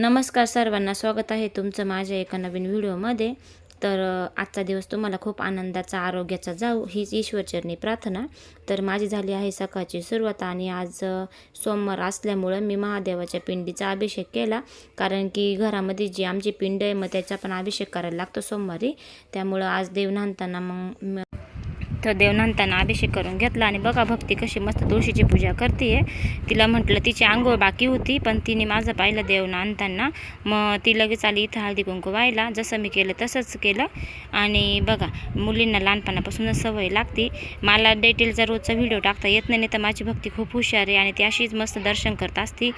नमस्कार सर्वांना स्वागत आहे तुमचं माझ्या एका नवीन व्हिडिओमध्ये. तर आजचा दिवस तुम्हाला खूप आनंदाचा आरोग्याचा जाऊ हीच ईश्वरचरणी प्रार्थना. तर माझी झाली आहे सकाळची सुरुवात आणि आज सोमवार असल्यामुळं मी महादेवाच्या पिंडीचा अभिषेक केला. कारण की घरामध्ये जी आमची पिंड आहे मग त्याचा पण अभिषेक करायला लागतो सोमवारी. त्यामुळं आज देव नांदताना मग इथं देवनंतांना अभिषेक करून घेतला आणि बघा भक्ती कशी मस्त तुळशीची पूजा करते तिला म्हटलं तिची आंघोळ बाकी होती पण तिने माझं पाहिलं देव आणताना. मग ती लगेच आली इथं हळदी कुंकू व्हायला. जसं मी केलं तसंच केलं. आणि बघा मुलींना लहानपणापासूनच सवय लागते. मला डेटेलचा रोजचा व्हिडिओ टाकता येत नाही नाही तर माझी भक्ती खूप हुशार आहे आणि ती अशीच मस्त दर्शन करत असते.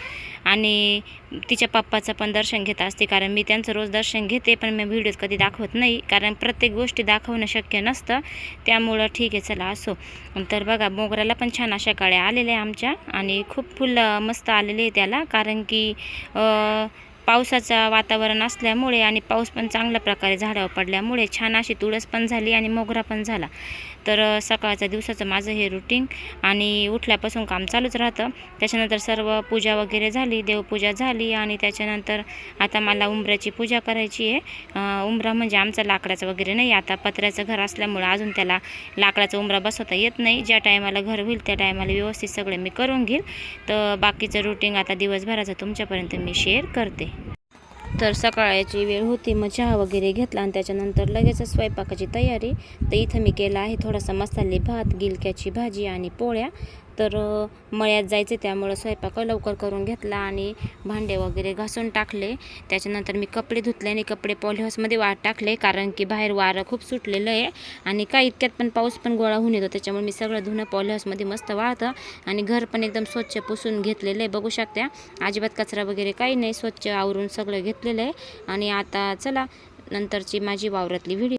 आणि तिच्या पप्पाचं पण दर्शन घेत असते कारण मी त्यांचं रोज दर्शन घेते पण मी व्हिडिओज कधी दाखवत नाही. कारण प्रत्येक गोष्टी दाखवणं शक्य नसतं. त्यामुळं ठीक आहे चला असो. तर बघा मोगऱ्याला पण छान अशा काळ्या आलेल्या आहे आमच्या आणि खूप फुलं मस्त आलेले आहे त्याला. कारण की पावसाचं वातावरण असल्यामुळे आणि पाऊस पण चांगल्या प्रकारे झाडावर पडल्यामुळे छान अशी तुळस पण झाली आणि मोगरा पण झाला. तर सकाळचं दिवसाचं माझं हे रुटीन आणि उठल्यापासून काम चालूच राहतं. त्याच्यानंतर सर्व पूजा वगैरे झाली देवपूजा झाली आणि त्याच्यानंतर आता मला उंबऱ्याची पूजा करायची आहे. उंबरा म्हणजे आमचा लाकडाचं वगैरे नाही आता पत्र्याचं घर असल्यामुळं अजून त्याला लाकडाचा उंबरा बसवता येत नाही. ज्या टायमाला घर होईल त्या टायमाला व्यवस्थित सगळं मी करून घेईल. तर बाकीचं रुटीन आता दिवसभराचं तुमच्यापर्यंत मी शेअर करते. तर सकाळची वेळ होती मग चहा वगैरे घेतला आणि त्याच्यानंतर लगेचच स्वयंपाकाची तयारी. तर इथं मी केला आहे थोडासा मसाले भात गिलक्याची भाजी आणि पोळ्या. तर मळ्यात जायचे त्यामुळं स्वयंपाक लवकर करून घेतला आणि भांडे वगैरे घासून टाकले. त्याच्यानंतर मी कपडे धुतले आणि कपडे पॉलिहाऊसमध्ये वाट टाकले कारण की बाहेर वारं खूप सुटलेलं आहे आणि काय इतक्यात पण पाऊस पण गोळा होऊन येतो. त्याच्यामुळे मी सगळं धुणं पॉलिहाऊसमध्ये मस्त वाळतं आणि घर पण एकदम स्वच्छ पुसून घेतलेलं आहे. बघू शकत्या अजिबात कचरा वगैरे काही नाही. स्वच्छ आवरून सगळं घेतलेलं आहे. आणि आता चला नंतरची माझी वावरातली व्हिडिओ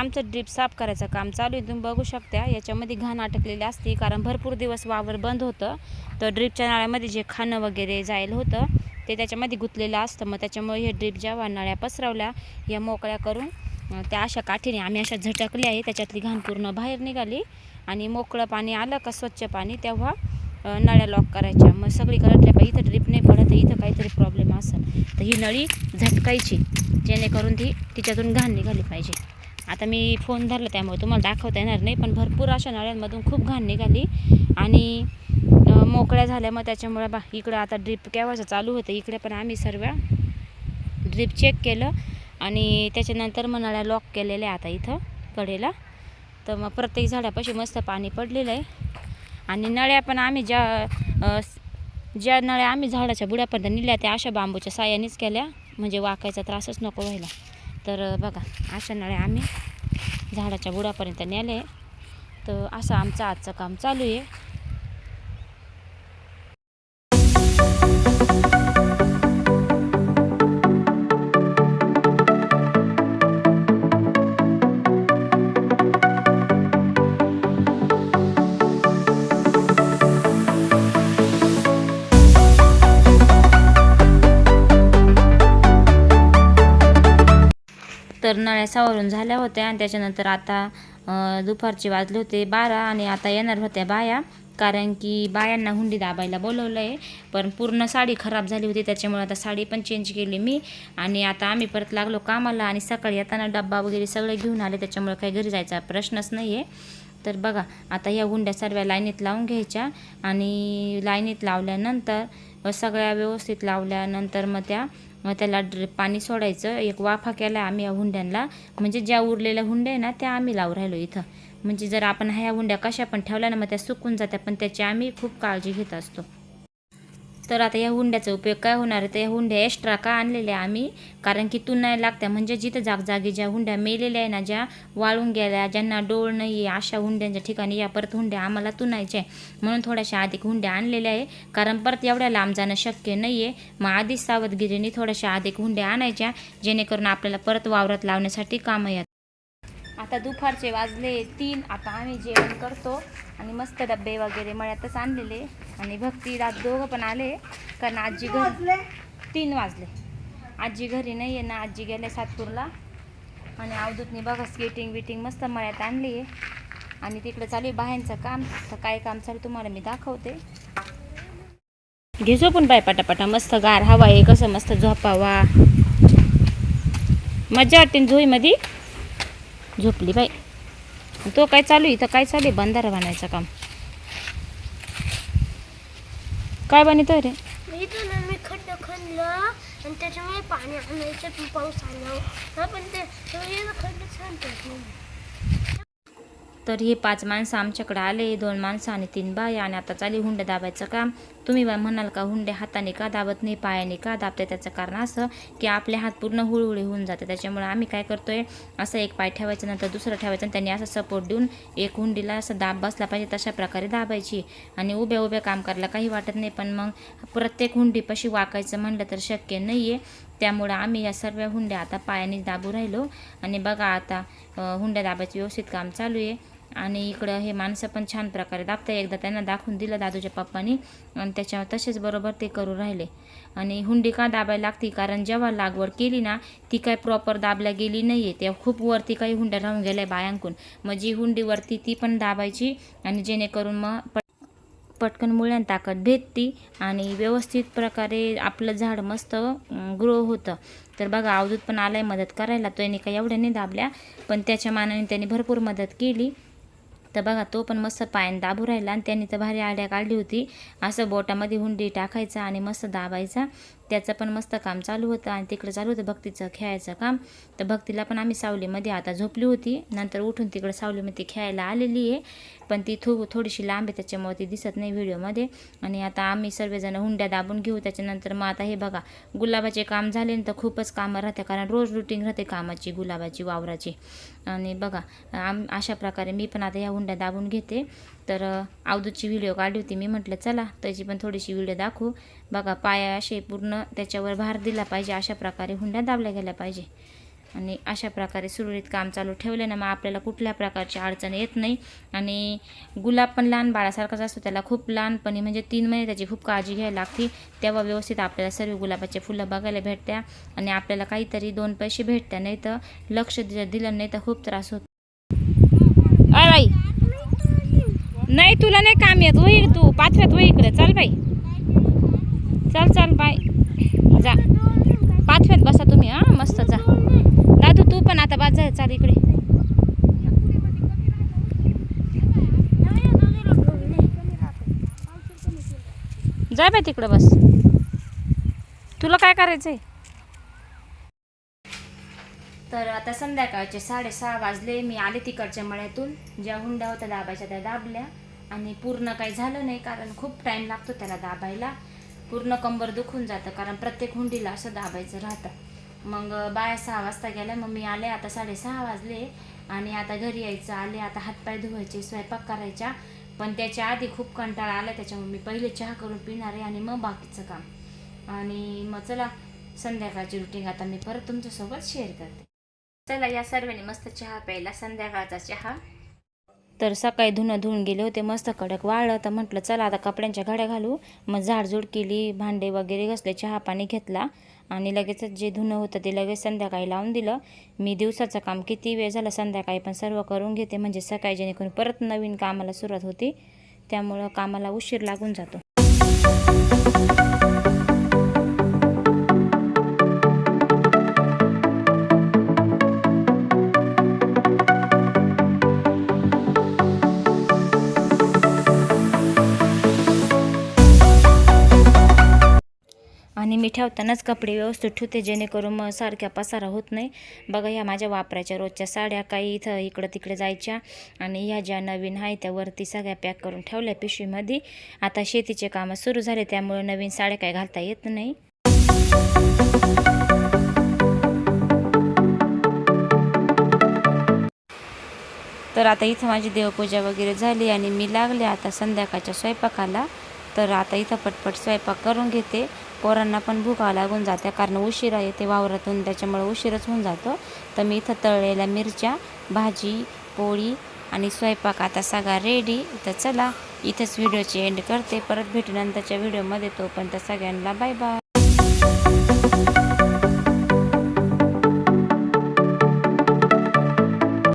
आमचं ड्रीप साफ करायचं काम चालू आहे. तुम्ही बघू शकता याच्यामध्ये घाण अटकलेली असते. कारण भरपूर दिवस वावर बंद होतं. तर ड्रीपच्या नाळ्यामध्ये जे खाणं वगैरे जायला होतं ते त्याच्यामध्ये गुंतलेलं असतं. मग त्याच्यामुळे हे ड्रीप जेव्हा नळ्या पसरवल्या या मोकळ्या करून त्या अशा काठीने आम्ही अशा झटकल्या आहे. त्याच्यातली घाण पूर्ण बाहेर निघाली. आणि मोकळं पाणी आलं का स्वच्छ पाणी तेव्हा नळ्या लॉक करायच्या. मग सगळी करतल्या पाहिजे इथं ड्रीप नाही पडत इथं काहीतरी प्रॉब्लेम असेल. तर ही नळी झटकायची जेणेकरून ती तिच्यातून घाण निघाली पाहिजे. आता मी फोन धरला त्यामुळे तुम्हाला दाखवता येणार नाही पण भरपूर अशा नळ्यांमधून खूप घाण निघाली. आणि मोकळ्या झाल्या मग त्याच्यामुळे बा इकडं आता ड्रीप केव्हाचं चालू होतं इकडे पण आम्ही सर्व ड्रीप चेक केलं. आणि त्याच्यानंतर मग नळ्या लॉक केलेल्या आहे आता इथं कडेला. तर मग प्रत्येक झाडापाशी मस्त पाणी पडलेलं आहे. आणि नळ्या पण आम्ही ज्या ज्या नळ्या आम्ही झाडाच्या बुड्यापर्यंत नेल्या त्या अशा बांबूच्या सायानेच केल्या. म्हणजे वाकायचा त्रासच नको व्हायला. तर बघा अशा नळ्या आम्ही झाडाच्या बुडापर्यंत नेले. तर असं आमचं आजचं काम चालू आहे. तर नळ्या सावरून झाल्या होत्या आणि त्याच्यानंतर आता दुपारचे वाजले होते बारा आणि आता येणार होत्या बाया. कारण की बायांना हुंडी दाबायला बोलवलं आहे पण पूर्ण साडी खराब झाली होती त्याच्यामुळे आता साडी पण चेंज केली मी. आणि आता आम्ही परत लागलो कामाला आणि सकाळी येताना डब्बा वगैरे सगळे घेऊन आले त्याच्यामुळे काही घरी जायचा प्रश्नच नाही आहे तर बघा आता या हुंड्या सर्व लाईनीत लावून घ्यायच्या आणि लाईनीत लावल्यानंतर सगळ्या व्यवस्थित लावल्यानंतर मग त्या मग त्याला ड्र पाणी सोडायचं. एक वाफा केला आम्ही या हुंड्यांना. म्हणजे ज्या उरलेल्या हुंड्या आहे ना त्या आम्ही लावून राहिलो इथं. म्हणजे जर आपण ह्या हुंड्या कशा पण ठेवल्या ना मग त्या सुकून जात्या. पण त्याची आम्ही खूप काळजी घेत असतो. तर आता या हुंड्याचा उपयोग काय होणार आहे? तर या हुंड्या एक्स्ट्रा का आणलेल्या आम्ही? कारण की तू नाही लागत्या. म्हणजे जिथं जागजागी ज्या हुंड्या मेलेल्या आहे ना ज्या वाळून गेल्या ज्यांना डोळ नाही आहे अशा हुंड्यांच्या ठिकाणी या परत हुंड्या आम्हाला तुनायच्या आहे म्हणून थोड्याशा अधिक हुंड्या आणलेल्या आहे. कारण परत एवढ्या लांब जाणं शक्य नाही आहे मग आधीच सावधगिरीने थोड्याशा अधिक हुंड्या आणायच्या जेणेकरून आपल्याला परत वावरात लावण्यासाठी कामं येतात. आता दुपारचे वाजले तीन. आता आम्ही जेवण करतो आणि मस्त डबे वगैरे मळ्यातच आणलेले. आणि भक्ती रात दोघं पण आले कारण आजी घरी तीन वाजले. आजी घरी नाही आहे ना आजी गेले सातपूरला. आणि अवधूतनी बघा स्केटिंग बिटिंग मस्त मळ्यात आणली आहे. आणि तिकडे चालू आहे बाहेरचं काम. तर काय काम चालू तुम्हाला मी दाखवते. घे झोपून बाय पटापटा मस्त गार हवा आहे कसं मस्त झोपावा. मजा वाटते झोईमध्ये? झोपली बाई. तो काय चालू आहे? इथं काय चालू आहे? बंधारा बनायचं काम. काय बनवतोय रे? इथून आम्ही खड्डा खणलं आणि त्याच्यामुळे पाणी आणायचं पण पाऊस आला. हा पण ते खड्डा छान तर हे पाच माणसं आमच्याकडे आले दोन माणसं आणि तीन बाया आणि आता चाली हुंडे दाबायचं काम. तुम्ही बा म्हणाल का हुंडे हाताने का दाबत नाही पायाने का दाबते त्याचं कारण असं की आपले हात पूर्ण हुळहुळे होऊन जाते त्याच्यामुळे आम्ही काय करतोय असं एक पाय ठेवायचं नंतर दुसरं ठेवायचं आणि त्यांनी असं सपोर्ट देऊन एक हुंडीला असं दाब बसला पाहिजे तशा प्रकारे दाबायची आणि उभ्या उभ्या काम करायला काही वाटत नाही. पण मग प्रत्येक हुंडीपाशी वाकायचं म्हणलं तर शक्य नाही आहे त्यामुळं आम्ही या सर्व हुंड्या आता पायाने दाबू राहिलो. आणि बघा आता हुंड्या दाबायचं व्यवस्थित काम चालू आहे. आणि इकडं हे माणसं पण छान प्रकारे दाबताय. एकदा त्यांना दाखवून दिलं दादूच्या पप्पानी आणि त्याच्यावर तसेच बरोबर ते करू राहिले. आणि हुंडी का दाबायला लागती? कारण जेव्हा लागवड केली ना ती काय प्रॉपर दाबल्या गेली नाही आहे तेव्हा खूप वरती काही हुंड्या राहून गेल्या बायांकून. मग जी हुंडी वरती ती पण दाबायची आणि जेणेकरून मग पट पटकन मुळ्यान ताकद भेटती आणि व्यवस्थित प्रकारे आपलं झाड मस्त ग्रो होतं. तर बघा अवधूत पण आलाय मदत करायला. तो याने काही एवढ्या नाही दाबल्या पण त्याच्या मानाने त्यांनी भरपूर मदत केली. तर बघा तो पण मस्त पायन दाबू राहिला आणि त्यांनी तर भारी आड्या काढली होती. असं बोटामध्ये हुंडी टाकायचा आणि मस्त दाबायचा. त्याचं पण मस्त काम चालू होतं आणि तिकडं चालू होतं भक्तीचं खेळायचं काम. तर भक्तीला पण आम्ही सावलीमध्ये आता झोपली होती. नंतर उठून तिकडं सावलीमध्ये खेळायला आलेली आहे. पण ती थो थोडीशी लांब आहे त्याच्यामुळे ती दिसत नाही व्हिडिओमध्ये. आणि आता आम्ही सर्वजण हुंड्या दाबून घेऊ. त्याच्यानंतर मग आता हे बघा गुलाबाचे काम झाले तर खूपच कामं राहते कारण रोज रुटीन राहते कामाची गुलाबाची वावराची. आणि बघा आम अशा प्रकारे मी पण आता ह्या हुंड्या दाबून घेते. तर अवधूतची व्हिडिओ काढली होती. मी म्हटलं चला त्याची पण थोडीशी व्हिडिओ दाखवू. बघा पाया असे पूर्ण त्याच्यावर भार दिला पाहिजे. अशा प्रकारे हुंड्या दाबल्या गेल्या पाहिजे. आणि अशा प्रकारे सुरळीत काम चालू ठेवले ना मग आपल्याला कुठल्या प्रकारची अडचण येत नाही. आणि गुलाब पण लहान बाळासारखाच असतो त्याला खूप लहानपणी म्हणजे तीन महिने त्याची खूप काळजी घ्यायला लागते. तेव्हा व्यवस्थित आपल्याला सर्व गुलाबाचे फुलं बघायला भेटत्या आणि आपल्याला काहीतरी दोन पैसे भेटत्या नाही तर लक्ष दिलं नाही तर खूप त्रास होतो. अय बाई! नाही तुला नाही काम येत. वही तू पाचव्यात वही इकडे. चल बाई. चल चल बाय. जा. पाचव्यात बसा तुम्ही हां मस्त जा. पण आता बाद जा चाल इकडे. जाय बाय तिकडं बस. तुला काय करायचंय? तर आता संध्याकाळचे साडेसहा वाजले. मी आले तिकडच्या मळ्यातून. ज्या हुंड्या होत्या दाबायच्या त्या दाबल्या. आणि पूर्ण काही झालं नाही कारण खूप टाईम लागतो त्याला दाबायला. पूर्ण कंबर दुखून जातं कारण प्रत्येक हुंडीला असं दाबायचं राहतं. मग बाया सहा वाजता गेल्या मग मी आले आता साडेसहा वाजले आणि आता घरी यायचं. आले आता हातपाय धुवायचे स्वयंपाक करायच्या पण त्याच्या आधी खूप कंटाळा आला त्याच्यामुळे मी पहिले चहा करून पिणार आहे आणि मग बाकीचं काम. आणि मग चला संध्याकाळची रुटीन आता मी परत तुमच्यासोबत शेअर करते. चला या सर्वांनी मस्त चहा प्यायला संध्याकाळचा चहा. तर सकाळी धुणं धुवून गेले होते मस्त कडक वाळलं. तर म्हटलं चला आता कपड्यांच्या घड्या घालू. मग झाडझूड केली भांडे वगैरे घसले चहा पाणी घेतला. आणि लगेचच जे धुणं होतं ते लगेच संध्याकाळी लावून दिलं. मी दिवसाचं काम किती वेळ झालं संध्याकाळी पण सर्व करून घेते. म्हणजे सकाळी जेणेकरून परत नवीन कामाला सुरुवात होते. त्यामुळं कामाला उशीर लागून जातो. आणि मी ठेवतानाच कपडे व्यवस्थित ठेवते जेणेकरून मग सारख्या पसारा होत नाही. बघा ह्या माझ्या वापरायच्या रोजच्या साड्या काही इथं इकडं तिकडे जायच्या आणि ह्या ज्या नवीन आहे त्यावरती सगळ्या पॅक करून ठेवल्या पिशवीमध्ये. आता शेतीचे कामं सुरू झाले त्यामुळे नवीन साड्या काही घालता येत नाही. तर आता इथं माझी देवपूजा वगैरे झाली आणि मी लागले आता संध्याकाळच्या स्वयंपाकाला. तर आता इथं पटपट स्वयंपाक करून घेते. पोरांना पण भूका लागून जाते. कारण उशिरा येते वावरातून त्याच्यामुळे उशीरच होऊन जातो. तर मी इथं तळलेल्या मिरच्या भाजी पोळी आणि स्वयंपाक आता सगळा रेडी तर चला इथंच व्हिडिओची एंड करते. परत भेटू नंतरच्या व्हिडिओमध्ये. तोपर्यंत सगळ्यांना बाय बाय